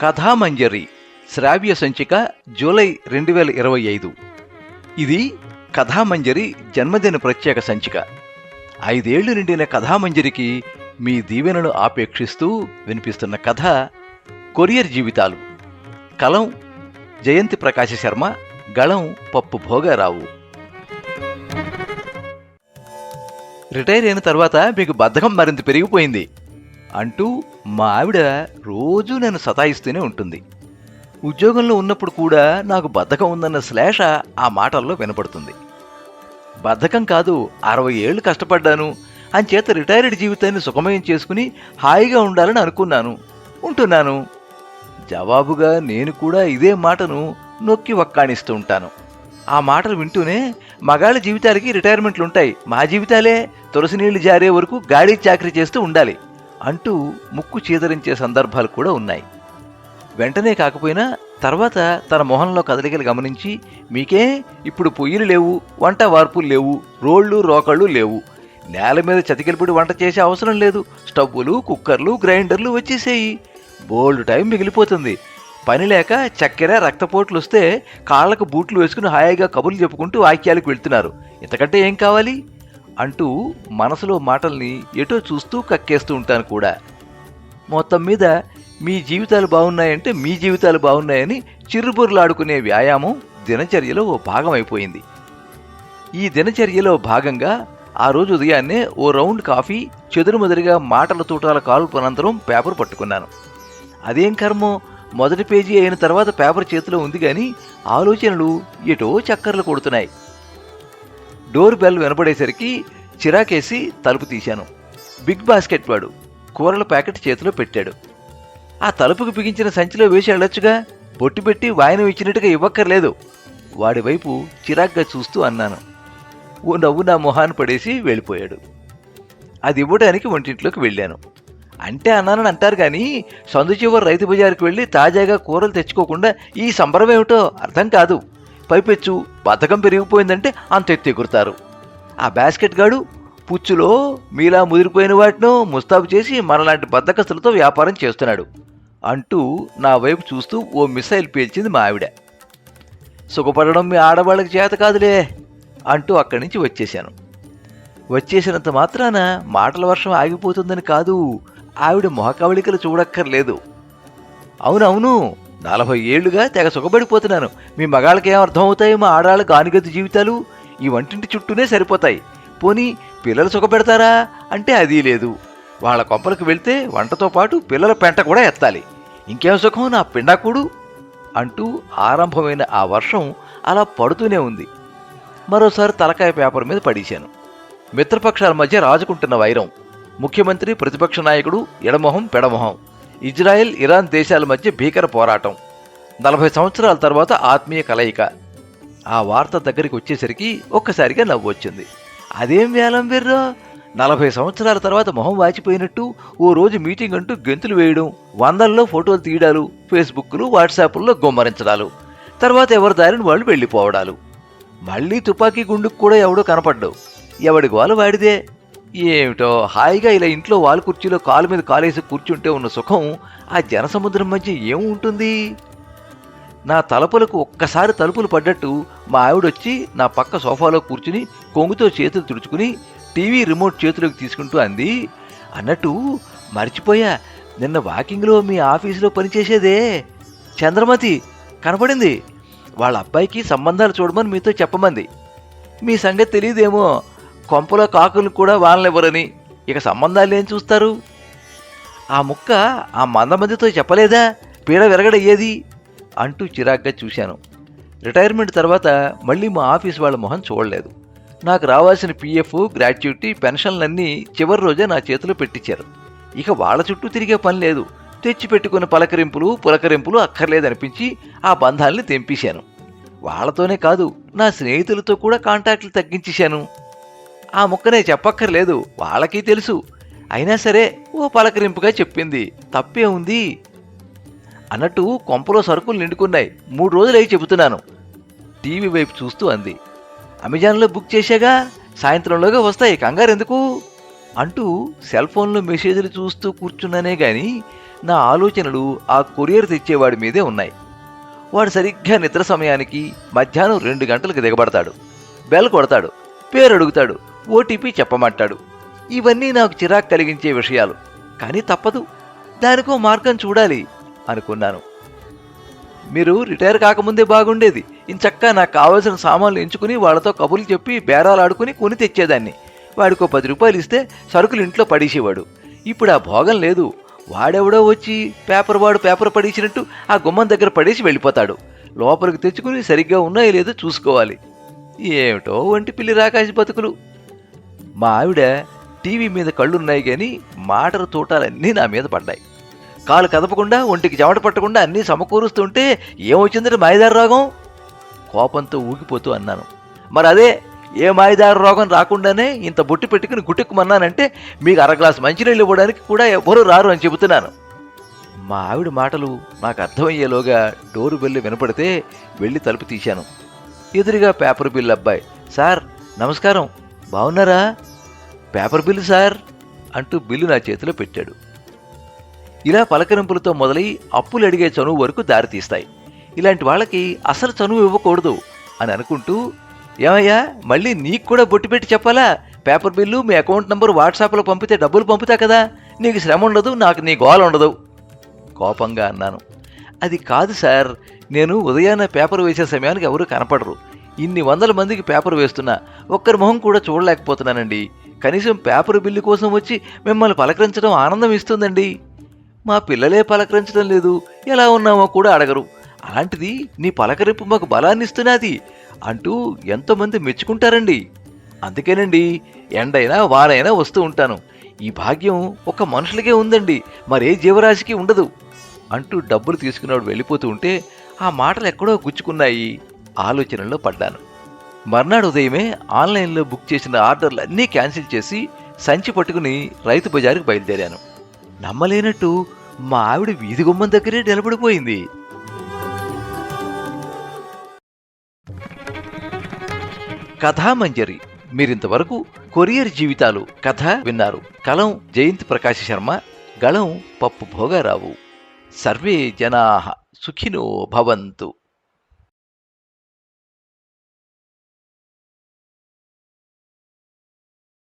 కథామంజరి శ్రావ్య సంచిక జూలై రెండు వేల ఇరవై ఐదు. ఇది కథామంజరి జన్మదిన ప్రత్యేక సంచిక. ఐదేళ్ళు నిండిన కథామంజరికి మీ దీవెనను ఆపేక్షిస్తూ వినిపిస్తున్న కథ కొరియర్ జీవితాలు. కలం జయంతి ప్రకాశ శర్మ గళం పప్పు భోగారావు. రిటైర్ అయిన తర్వాత మీకు బద్ధకం మరింత పెరిగిపోయింది. అంటూ మా ఆవిడ రోజూ నన్ను సతాయిస్తూనే ఉంటుంది. ఉద్యోగంలో ఉన్నప్పుడు కూడా నాకు బద్ధకం ఉందన్న శ్లేష ఆ మాటల్లో వినపడుతుంది. బద్ధకం కాదు అరవై ఏళ్ళు కష్టపడ్డాను. అంచేత రిటైర్డ్ జీవితాన్ని సుఖమయం చేసుకుని హాయిగా ఉండాలని అనుకున్నాను. ఉంటున్నాను. జవాబుగా నేను కూడా ఇదే మాటను నొక్కి వక్కాణిస్తూ ఉంటాను. ఆ మాటలు వింటూనే మగాళ్ళ జీవితాలకి రిటైర్మెంట్లు ఉంటాయి మా జీవితాలే తులసి నీళ్ళు జారే వరకు గాడి చాకరీ చేస్తూ ఉండాలి. అంటూ ముక్కు చీదరించే సందర్భాలు కూడా ఉన్నాయి. వెంటనే కాకపోయినా తర్వాత తన మొహంలో కదలికలు గమనించి మీకే ఇప్పుడు పొయ్యిలు లేవు వంట వార్పులు లేవు రోళ్ళు రోకళ్ళు లేవు. నేల మీద చతికిలిపడి వంట చేసే అవసరం లేదు. స్టవ్వులు కుక్కర్లు గ్రైండర్లు వచ్చేసేయి. బోల్డ్ టైం మిగిలిపోతుంది. పని లేక చక్కెర రక్తపోట్లు వస్తే కాళ్ళకు బూట్లు వేసుకుని హాయిగా కబుర్లు చెప్పుకుంటూ వాక్యాలకు వెళ్తున్నారు. ఇంతకంటే ఏం కావాలి? అంటూ మనసులో మాటల్ని ఎటో చూస్తూ కక్కేస్తూ ఉంటాను కూడా. మొత్తం మీద మీ జీవితాలు బాగున్నాయంటే మీ జీవితాలు బాగున్నాయని చిరుబుర్లాడుకునే వ్యాయామం దినచర్యలో ఓ భాగం అయిపోయింది ఈ దినచర్యలో భాగంగా ఆ రోజు ఉదయాన్నే ఓ రౌండ్ కాఫీ చెదురుమదురుగా మాటల తూటాల కాల్పనంతరం పేపర్ పట్టుకున్నాను. అదేం కర్మో? మొదటి పేజీ అయిన తర్వాత పేపర్ చేతిలో ఉంది కానీ ఆలోచనలు ఎటో చక్కర్లు కొడుతున్నాయి. డోర్ బెల్ వినపడేసరికి చిరాకేసి తలుపు తీశాను. బిగ్ బాస్కెట్ వాడు కూరల ప్యాకెట్ చేతిలో పెట్టాడు. ఆ తలుపుకు బిగించిన సంచిలో వేసి వెళ్ళొచ్చుగా. బొట్టు పెట్టి వాయనం ఇచ్చినట్టుగా ఇవ్వక్కర్లేదు. వాడి వైపు చిరాగ్గా చూస్తూ అన్నాను. ఓ నవ్వు నా మొహాన్ని పడేసి వెళ్ళిపోయాడు. అది ఇవ్వడానికి వంటింట్లోకి వెళ్ళాను. అంటే అన్నానని అంటారు కానీ సందు చివరి రైతు బజార్కి వెళ్ళి తాజాగా కూరలు తెచ్చుకోకుండా ఈ సంబరం ఏమిటో అర్థం కాదు. పైపెచ్చు బతకం పెరిగిపోయిందంటే అంత ఎత్తి ఎగురుతారు. ఆ బాస్కెట్ గాడు పుచ్చులో మీలా ముదిరిపోయిన వాటిను ముస్తాబు చేసి మనలాంటి బద్దకస్తులతో వ్యాపారం చేస్తున్నాడు అంటూ నా వైపు చూస్తూ ఓ మిసైల్ పేల్చింది మా ఆవిడ. సుఖపడడం మీ ఆడవాళ్ళకి చేత కాదులే అంటూ అక్కడి నుంచి వచ్చేశాను. వచ్చేసినంత మాత్రాన మాటల వర్షం ఆగిపోతుందని కాదు ఆవిడ మొహకవళికలు చూడక్కర్లేదు. అవునవును నలభై ఏళ్ళుగా తెగ సుఖపడిపోతున్నాను. మీ మగాళ్ళకి ఏం అర్థం అవుతాయి మా ఆడాళ్ళ గానిగతి జీవితాలు ఈ వంటింటి చుట్టూనే సరిపోతాయి. పోనీ పిల్లలు సుఖపెడతారా? అంటే అది లేదు. వాళ్ళ కొంపలకు వెళ్తే వంటతో పాటు పిల్లల పెంట కూడా ఎత్తాలి. ఇంకేం సుఖం? నా పిండాకుడు? అంటూ ఆరంభమైన ఆ వర్షం అలా పడుతూనే ఉంది. మరోసారి తలకాయ పేపర్ మీద పడేశాను. మిత్రపక్షాల మధ్య రాజుకుంటున్న వైరం. ముఖ్యమంత్రి ప్రతిపక్ష నాయకుడు ఎడమొహం పెడమొహం. ఇజ్రాయెల్ ఇరాన్ దేశాల మధ్య భీకర పోరాటం. నలభై సంవత్సరాల తర్వాత ఆత్మీయ కలయిక. ఆ వార్త దగ్గరికి వచ్చేసరికి ఒక్కసారిగా నవ్వు వచ్చింది. అదేం వేలం బిర్రా నలభై సంవత్సరాల తర్వాత మొహం వాచిపోయినట్టు ఓ రోజు మీటింగ్ అంటూ గెంతులు వేయడం వందల్లో ఫోటోలు తీయడాలు ఫేస్బుక్లు వాట్సాప్ల్లో గుమ్మరించడాలు తర్వాత ఎవరి దారిని వాళ్ళు వెళ్ళిపోవడాలు. మళ్ళీ తుపాకీ గుండుకు కూడా ఎవడో కనపడ్డావు ఎవడి వాళ్ళు వాడిదే? ఏమిటో? హాయిగా ఇలా ఇంట్లో వాల్ కుర్చీలో కాలు మీద కాలేసి కూర్చుంటే ఉన్న సుఖం ఆ జనసముద్రం మధ్య ఏముంటుంది? నా తలపులకు ఒక్కసారి తలుపులు పడ్డట్టు మా ఆవిడొచ్చి నా పక్క సోఫాలో కూర్చుని కొంగుతో చేతులు తుడుచుకుని టీవీ రిమోట్ చేతిలోకి తీసుకుంటూ అంది. అన్నట్టు మర్చిపోయా నిన్న వాకింగ్లో మీ ఆఫీసులో పనిచేసేదే. చంద్రమతి కనపడింది. వాళ్ళ అబ్బాయికి సంబంధాలు చూడమని మీతో చెప్పమంది. మీ సంగతి తెలియదేమో. కొంపలో కాకులు కూడా వాళ్ళనివ్వరని ఇక సంబంధాలు ఏం చూస్తారు? ఆ ముక్క ఆ మందమందితో చెప్పలేదా? పీడ విరగడయ్యేది? అంటూ చిరాగ్గా చూశాను. రిటైర్మెంట్ తర్వాత మళ్ళీ మా ఆఫీస్ వాళ్ళ మొహం చూడలేదు. నాకు రావాల్సిన పీఎఫ్ గ్రాట్యుటీ పెన్షన్లన్నీ చివరి రోజే నా చేతిలో పెట్టించారు. ఇక వాళ్ళ చుట్టూ తిరిగే పని లేదు. తెచ్చిపెట్టుకున్న పలకరింపులు పులకరింపులు అక్కర్లేదనిపించి ఆ బంధాల్ని తెంపేశాను. వాళ్ళతోనే కాదు నా స్నేహితులతో కూడా కాంటాక్ట్లు తగ్గించేశాను. ఆ ముక్కనే చెప్పక్కర్లేదు వాళ్ళకి తెలుసు. అయినా సరే ఓ పలకరింపుగా చెప్పింది తప్పే ఉంది అన్నట్టు కొంపలో సరుకులు నిండుకున్నాయి. మూడు రోజులు అయి చెబుతున్నాను టీవీ వైపు చూస్తూ అంది. అమెజాన్లో బుక్ చేశాగా సాయంత్రంలోగా వస్తాయి కంగారు ఎందుకు? అంటూ సెల్ ఫోన్లో మెసేజ్లు చూస్తూ కూర్చున్నానే గాని నా ఆలోచనలు ఆ కొరియర్ తెచ్చేవాడి మీదే ఉన్నాయి. వాడు సరిగ్గా నిద్ర సమయానికి మధ్యాహ్నం రెండు గంటలకు దిగబడతాడు. బెల్ కొడతాడు పేరు అడుగుతాడు ఓటీపీ చెప్పమంటాడు. ఇవన్నీ నాకు చిరాకు కలిగించే విషయాలు. కానీ తప్పదు. దానికో మార్గం చూడాలి అనుకున్నాను. మీరు రిటైర్ కాకముందే బాగుండేది. ఇంచక్క నాకు కావాల్సిన సామాన్లు ఎంచుకుని వాళ్ళతో కబుర్లు చెప్పి బేరాలు ఆడుకుని కొని తెచ్చేదాన్ని. వాడికో పది రూపాయలు ఇస్తే సరుకులు ఇంట్లో పడేసేవాడు. ఇప్పుడు ఆ భోగం లేదు. వాడెవడో వచ్చి పేపర్ వాడు పేపర్ పడేసినట్టు ఆ గుమ్మం దగ్గర పడేసి వెళ్ళిపోతాడు. లోపలికి తెచ్చుకుని సరిగ్గా ఉన్నాయో లేదో చూసుకోవాలి. ఏమిటో వంటి పిల్లి రాకాసి బతుకులు. మా ఆవిడ టీవీ మీద కళ్ళున్నాయి కానీ మాటల తోటాలన్నీ నా మీద పడ్డాయి. కాలు కదపకుండా ఒంటికి చెమట పట్టకుండా అన్నీ సమకూరుస్తుంటే ఏమొచ్చిందంటే మాయదారు రోగం? కోపంతో ఊగిపోతూ అన్నాను. మరి అదే ఏ మాయదారు రోగం రాకుండానే ఇంత బొట్టు పెట్టుకుని గుట్టుకుమన్నానంటే మీకు అర గ్లాసు మంచినీళ్ళు ఇవ్వడానికి కూడా ఎవ్వరూ రారు అని చెబుతున్నాను. మా ఆవిడ మాటలు నాకు అర్థమయ్యేలోగా డోరు బెల్లి వినపడితే వెళ్ళి తలుపు తీశాను. ఎదురుగా పేపర్ బిల్ అబ్బాయి సార్ నమస్కారం. బాగున్నారా పేపర్ బిల్లు సార్ అంటూ బిల్లు నా చేతిలో పెట్టాడు. ఇలా పలకరింపులతో మొదలై అప్పులు అడిగే చనువు వరకు దారితీస్తాయి. ఇలాంటి వాళ్ళకి అసలు చనువు ఇవ్వకూడదు అని అనుకుంటూ ఏమయ్యా మళ్ళీ నీకు కూడా బొట్టు పెట్టి చెప్పాలా? పేపర్ బిల్లు మీ అకౌంట్ నంబర్ వాట్సాప్లో పంపితే డబ్బులు పంపుతా కదా? నీకు శ్రమ ఉండదు నాకు నీ గోల ఉండదు. కోపంగా అన్నాను. అది కాదు సార్ నేను ఉదయాన్నే పేపర్ వేసే సమయానికి ఎవరు కనపడరు. ఇన్ని వందల మందికి పేపర్ వేస్తున్నా ఒక్కరి మొహం కూడా చూడలేకపోతున్నానండి. కనీసం పేపర్ బిల్లు కోసం వచ్చి మిమ్మల్ని పలకరించడం ఆనందం ఇస్తుందండి. మా పిల్లలే పలకరించడం లేదు. ఎలా ఉన్నామో కూడా అడగరు. అలాంటిది నీ పలకరింపు మాకు బలాన్ని ఇస్తున్నది అంటూ ఎంతోమంది మెచ్చుకుంటారండి. అందుకేనండి ఎండైనా వారైనా వస్తూ ఉంటాను. ఈ భాగ్యం ఒక మనుషులకే ఉందండి. మరే జీవరాశికి ఉండదు. అంటూ డబ్బులు తీసుకున్నాడు వెళ్ళిపోతూ ఉంటే ఆ మాటలు ఎక్కడో గుచ్చుకున్నాయి. ఆలోచనలో పడ్డాను. మర్నాడు ఉదయమే ఆన్లైన్లో బుక్ చేసిన ఆర్డర్లు అన్నీ క్యాన్సిల్ చేసి సంచి పట్టుకుని రైతు బజారుకు బయలుదేరాను. నమ్మలేనట్టు మా ఆవిడ వీధి గుమ్మం దగ్గరే నిలబడిపోయింది. కథామంజరి మీరింతవరకు కొరియర్ జీవితాలు కథ విన్నారు. కలం జయంత్ ప్రకాశ్ శర్మ గళం పప్పు భోగారావు. సర్వే జనా సుఖినో భవంతు.